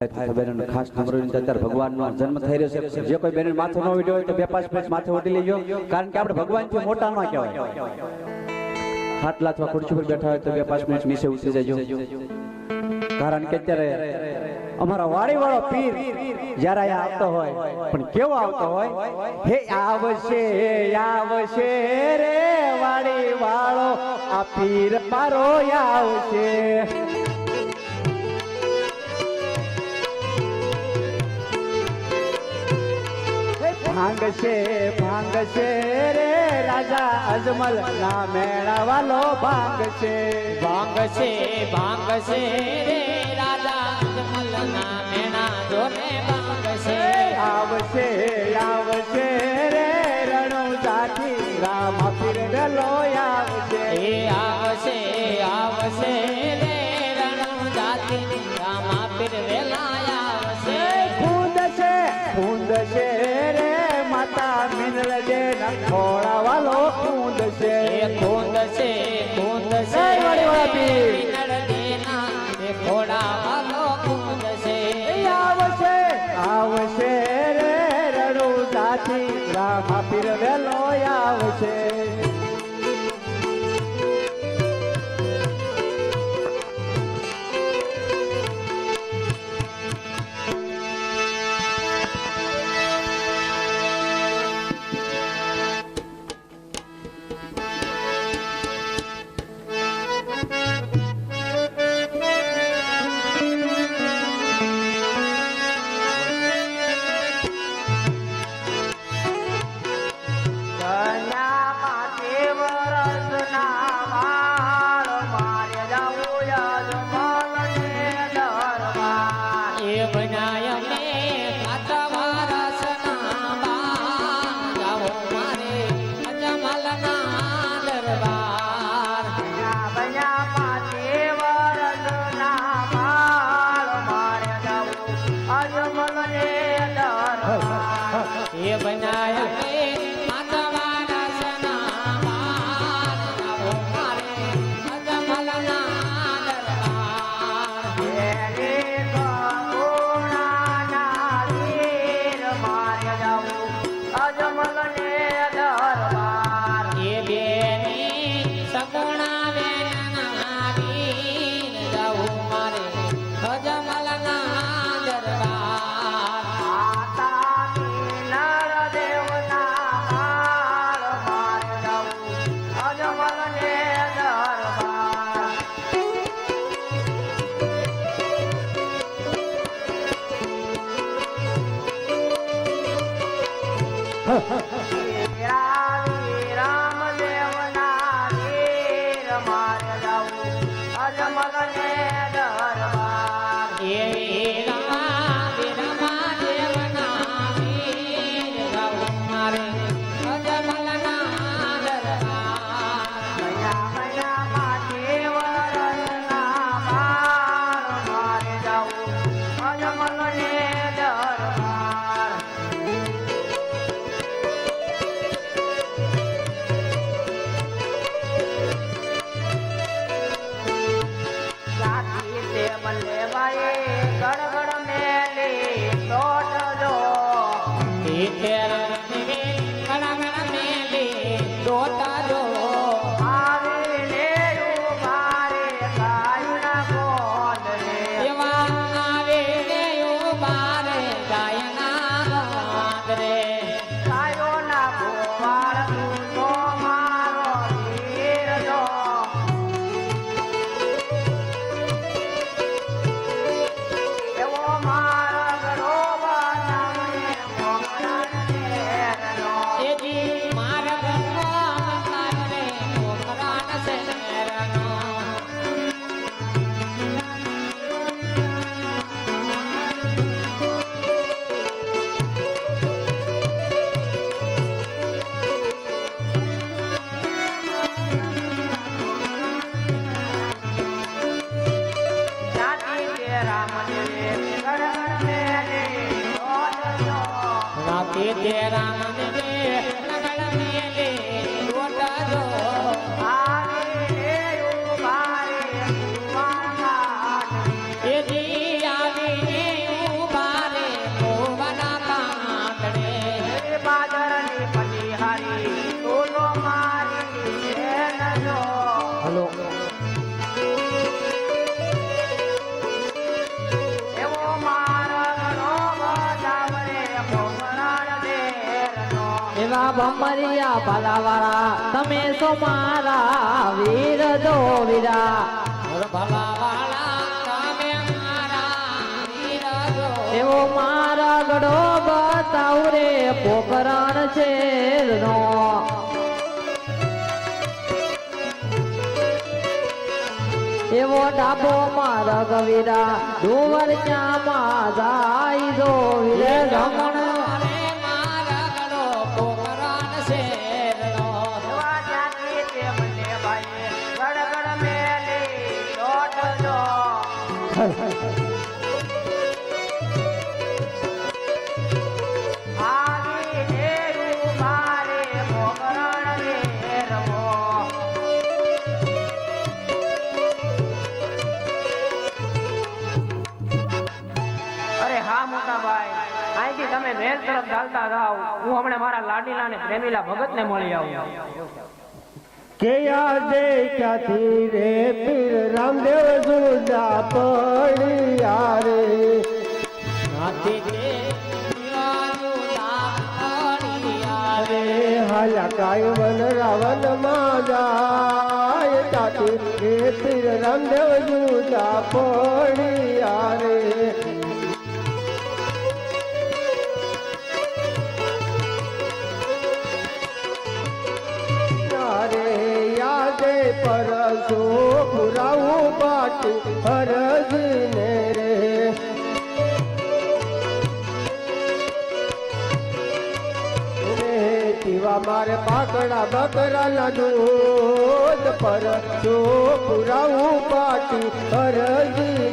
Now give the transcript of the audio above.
કારણ કે અમારા વાડી વાળો પીર જ્યારે આવતો હોય, પણ કેવો આવતો હોય? હે, આવશે આવશે રે વાડી વાળો આ પીર મારો આવશે. ભાંગશે ભાંગશે રે રાજા અજમલ. ના મેળાવાલો ભાંગશે. ભાંગશે ભાંગશે રે રાજા અજમલના મેળા જોને ભાંગશે. આવશે આવશે રે રણો સાથી રામ ફિર વેલો આવશે. આવશે આવશે happy. Amen. ha, ha, ha. ગડગડ મેલી હલો. એવા ભમરિયા ભલાવાળા તમે સો મારા વીર દો વીરા ભલાવાળા તમે મારા વીર દો એવો મારા ગડો બતાવ રે પોકરણ છે નો એવો ડાબો મારા ગવીરા ડુવર ચામાં જાય જો વિરે ગમણ અહીંથી તમે મેલ તરફ ચાલતા જાઓ. હું હમણાં મારા લાડીલા ને પ્રેમીલા ભગત ને મળી આવું. કે આજે ક્યાંથી રે પીર રામદેવ જુદા પડ્યા રે? હાલ્યા કાય વન રાવણમાં જાય. ત્યાંથી રે પીર રામદેવ જુદા પડ્યા રે? હરજને રે. પીવા મારે પાકડા બકરાના દૂધ પર જો પુરાવું પાછું હરજને